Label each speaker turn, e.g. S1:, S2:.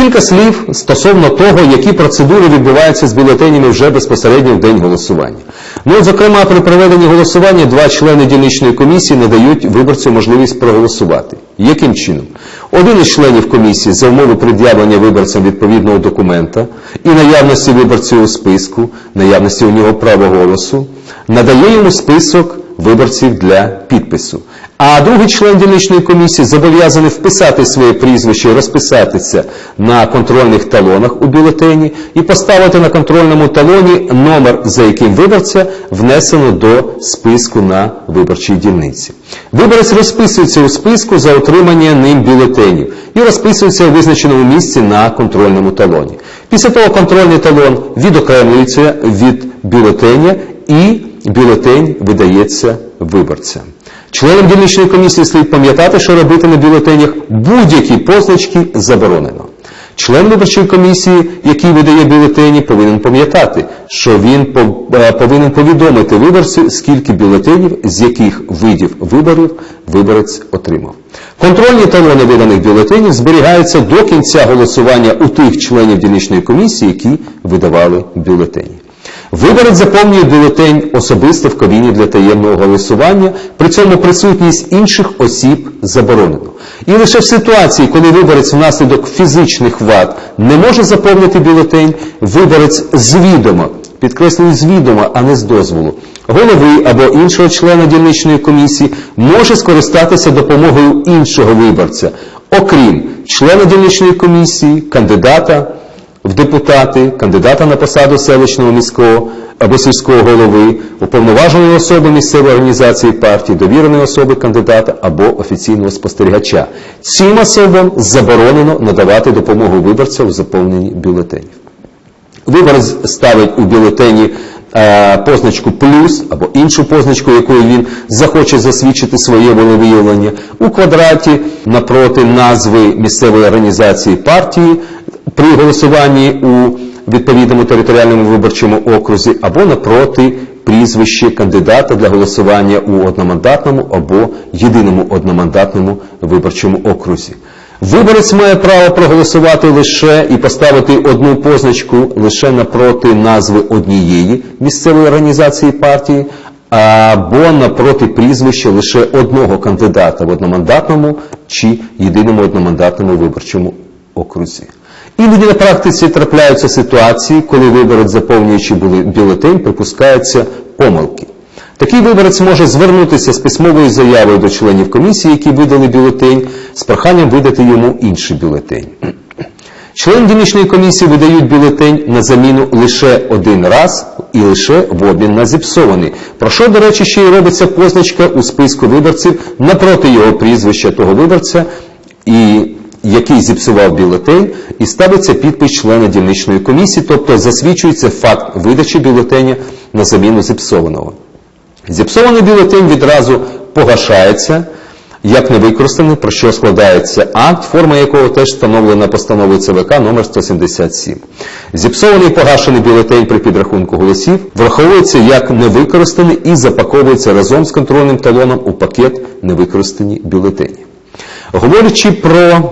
S1: Кілька слів стосовно того, які процедури відбуваються з бюлетенями вже безпосередньо в день голосування. Ну, от, зокрема, при проведенні голосування два члени дільничної комісії надають виборцю можливість проголосувати. Яким чином? Один із членів комісії за умови пред'явлення виборцям відповідного документа і наявності виборців у списку, наявності у нього права голосу, надає йому список виборців для підпису. А другий член дільничної комісії зобов'язаний вписати своє прізвище розписатися на контрольних талонах у бюлетені і поставити на контрольному талоні номер, за яким виборця внесено до списку на виборчій дільниці. Виборець розписується у списку за отримання ним бюлетенів і розписується у визначеному місці на контрольному талоні. Після того контрольний талон відокремлюється від бюлетеня і бюлетень видається виборцям. Членам дільничної комісії слід пам'ятати, що робити на бюлетенях будь-які позначки заборонено. Член виборчої комісії, який видає бюлетені, повинен пам'ятати, що він е, повинен повідомити виборцю, скільки бюлетенів, з яких видів виборів виборець отримав. Контрольні талони виданих бюлетенів зберігаються до кінця голосування у тих членів дільничної комісії, які видавали бюлетені. Виборець заповнює бюлетень особисто в кабіні для таємного голосування, при цьому присутність інших осіб заборонено. І лише в ситуації, коли виборець внаслідок фізичних вад не може заповнити бюлетень, виборець з відома, підкреслюю з відома, а не з дозволу, голови або іншого члена дільничної комісії може скористатися допомогою іншого виборця, окрім члена дільничної комісії, кандидата, в депутати, кандидата на посаду селищного міського або сільського голови, уповноваженої особи місцевої організації партії, довіреної особи кандидата або офіційного спостерігача. Цим особам заборонено надавати допомогу виборцям в заповненні бюлетенів. Виборець ставить у бюлетені е, позначку плюс або іншу позначку, якою він захоче засвідчити своє волевиявлення. У квадраті напроти назви місцевої організації партії при голосуванні у відповідному територіальному виборчому окрузі або напроти прізвище кандидата для голосування у одномандатному або єдиному одномандатному виборчому окрузі. Виборець має право проголосувати лише і поставити одну позначку лише напроти назви однієї місцевої організації партії, або напроти прізвища лише одного кандидата в одномандатному чи єдиному одномандатному виборчому окрузі. Іноді на практиці трапляються ситуації, коли виборець, заповнюючи бюлетень, припускаються помилки. Такий виборець може звернутися з письмовою заявою до членів комісії, які видали бюлетень, з проханням видати йому інший бюлетень. Члени дільничної комісії видають бюлетень на заміну лише один раз і лише в обмін на зіпсований. Про що, до речі, ще й робиться позначка у списку виборців напроти його прізвища того виборця, і який зіпсував бюлетень, і ставиться підпис члена дільничної комісії, тобто засвідчується факт видачі бюлетеня на заміну зіпсованого. Зіпсований бюлетень відразу погашається, як невикористаний, про що складається акт, форма якого теж встановлена постановою ЦВК номер 177. Зіпсований погашений бюлетень при підрахунку голосів враховується як невикористаний і запаковується разом з контрольним талоном у пакет невикористані бюлетені. Говорячи про